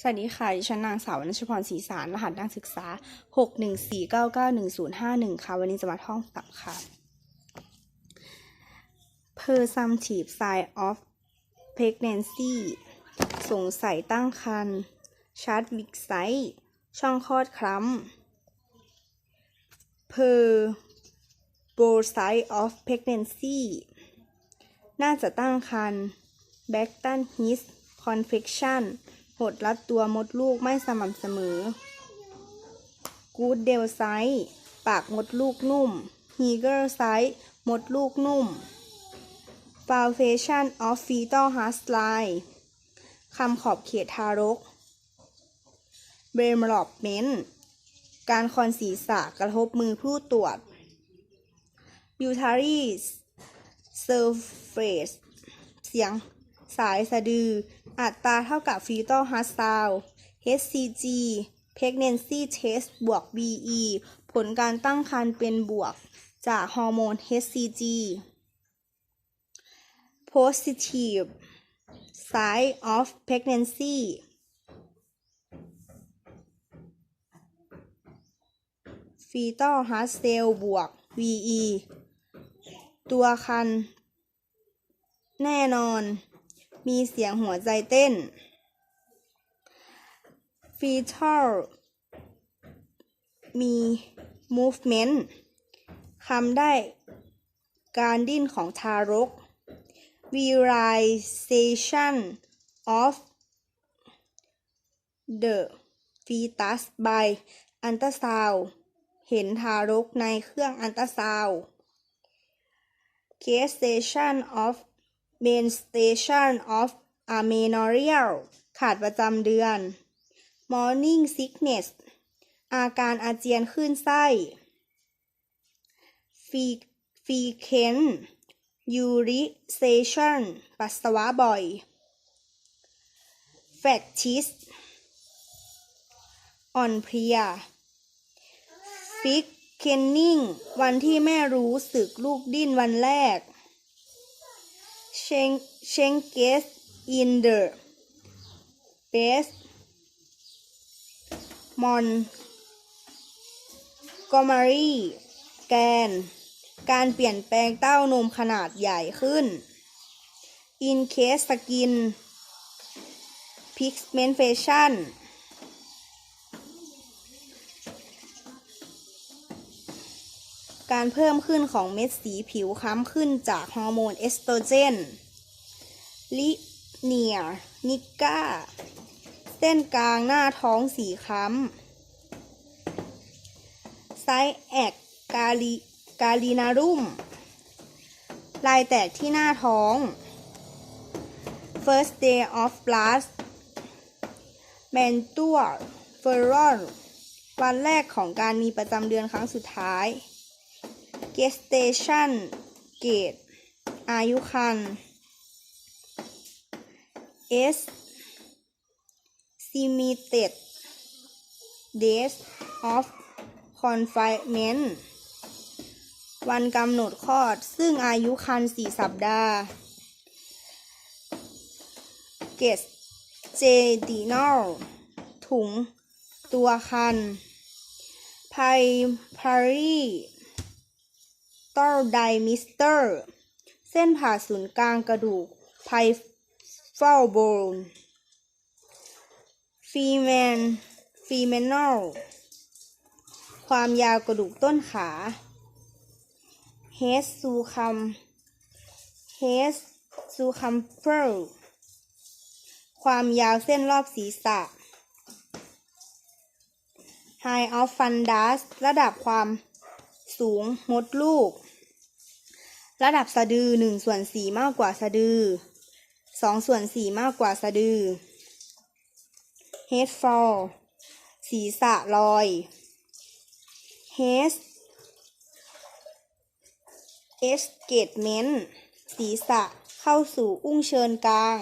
สวัสดีค่ะดิฉันนางสาววรรณชพรศรีสาร รหัสนักศึกษา 614991051 ค่ะ วันนี้จะมาท่องศัพท์ค่ะ presumptive sign of pregnancy สงสัยตั้งครรภ์ chart weak size ช่องคลอดคล้ำ per of pregnancy น่าจะตั้งครรภ์ Bacton his confection ดรัดตัวมดลูกไม่สม่ำเสมอ Good d e l size ปากมดลูกนุ่ม Heger size มดลูกนุ่ม Foundation of fetal heart line คำขอบเขตทารก Development การคอนศีรษะกระทบมือผู้ตรวจ Uterine surface เสียงสายสะดือ อัตราเท่ากับ fetal heart sound HCG pregnancy test บวก BE ผลการตั้งครรภ์เป็นบวก จากฮอร์โมน HCG positive sign of pregnancy fetal heart cell บวก VE ตัวคัน แน่นอน มีเสียงหัวใจเต้น fetal มี movement คำได้การดิ้นของทารก virilization of the fetus by ultrasound เห็นทารกในเครื่องอันตราซาวด์ gestation of menstruation of amenorrheal ขาดประจำเดือน morning sickness อาการอาเจียนขึ้นไส้ Fe- frequent urination ปัสสาวะบ่อย fatigue อ่อนเพลียฟิกเคนนิงวันที่แม่รู้สึกลูกดิ้นวันแรก เชงเชงเกสอินเดอร์เบสมอนกอมารีแกน การเปลี่ยนแปลงเต้านมขนาดใหญ่ขึ้นอินเค การเพิ่มขึ้นของเม็ดสีผิวค้ำขึ้นจากฮอร์โมนเอสโตรเจน ลิเนีย นิก้า เส้นกลางหน้าท้องสีค้ำไซแอกกาลิกาลินารุมลายแตกที่หน้าท้อง first day of blast แมนตัวเฟอรอนวันแรกของการมีประจำเดือนครั้งสุดท้าย gestation gate อายุคัน S limited days of confinement วันกำหนดคลอด ซึ่งอายุคัน4สัปดาห์ Get jadinal ถุง ตัวคัน Primary ต้อไดมิสเตอร์เส้นผ่าศูนย์กลางกระดูกไพฟอลโบนฟีแมนฟีเมนอลความยาวกระดูกต้นขาเฮสซูคัมเฮสซูคัมเฟลความยาวเส้นรอบศีรษะ High of Fundus ระดับความสูงมดลูก ระดับสะดือหนึ่งส่วนสี่มากกว่าสะดือสองส่วนสี่มากกว่าสะดือ head fall ศีรษะลอย head escapement ศีรษะเข้าสู่อุ้งเชิญกลาง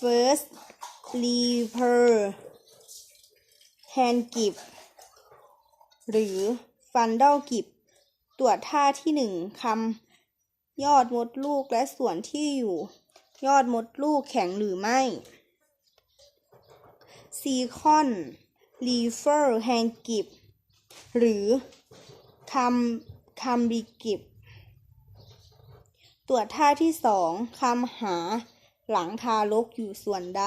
first lever hand grip หรือฟันเดลกิบต รวจท่าที่หนึ่งคำยอดมดลูกและส่วนที่อยู่ ยอดมดลูกแข็งหรือไม่ซีคอนลีเฟอร์แฮงกิบหรือคัมคัมบิกิบตรวจท่าที่สองคำหาหลังทารกอยู่ส่วนใด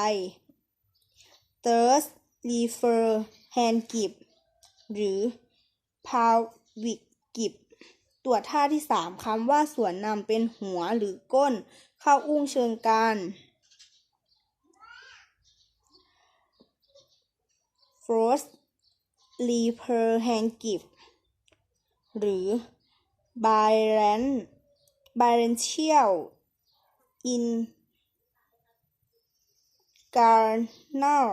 thirst refer hand grip หรือ pelvic grip ตรวจท่าที่สามคำว่าส่วนนำเป็นหัวหรือก้น เข้าอุ้งเชิงกราน first refer hand grip หรือ Byron Byrontial in Garner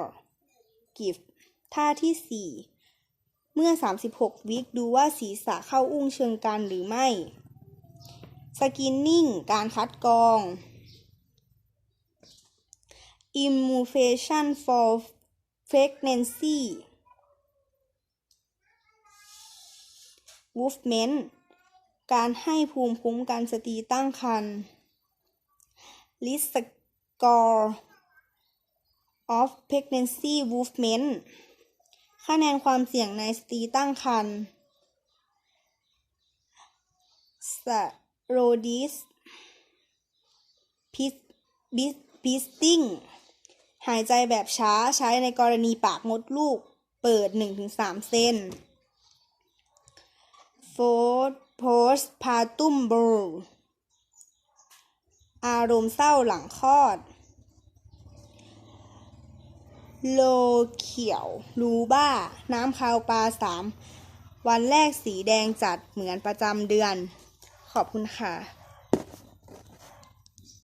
Gift ท่าที่ 4 เมื่อ 36 วิคดูว่าศีรษะเข้าอุ้งเชิงการหรือไม่ สกินนิ่ง การคัดกรอง Immufation for Pregnancy Movement การให้ภูมิคุ้มกันสตรีตั้งครรภ์ List Score of Pregnancy Movement คะแนนความเสี่ยงในสตรีตั้งครรภ์ Srodis Pisting หายใจแบบช้าใช้ในกรณีปากมดลูก เปิด 1-3 เซน Fourth postpartum blues อารมณ์เศร้าหลังคลอด โลเขียว รู้บ้า น้ำคาวปลาสาม วันแรกสีแดงจัดเหมือนประจำเดือน ขอบคุณค่ะ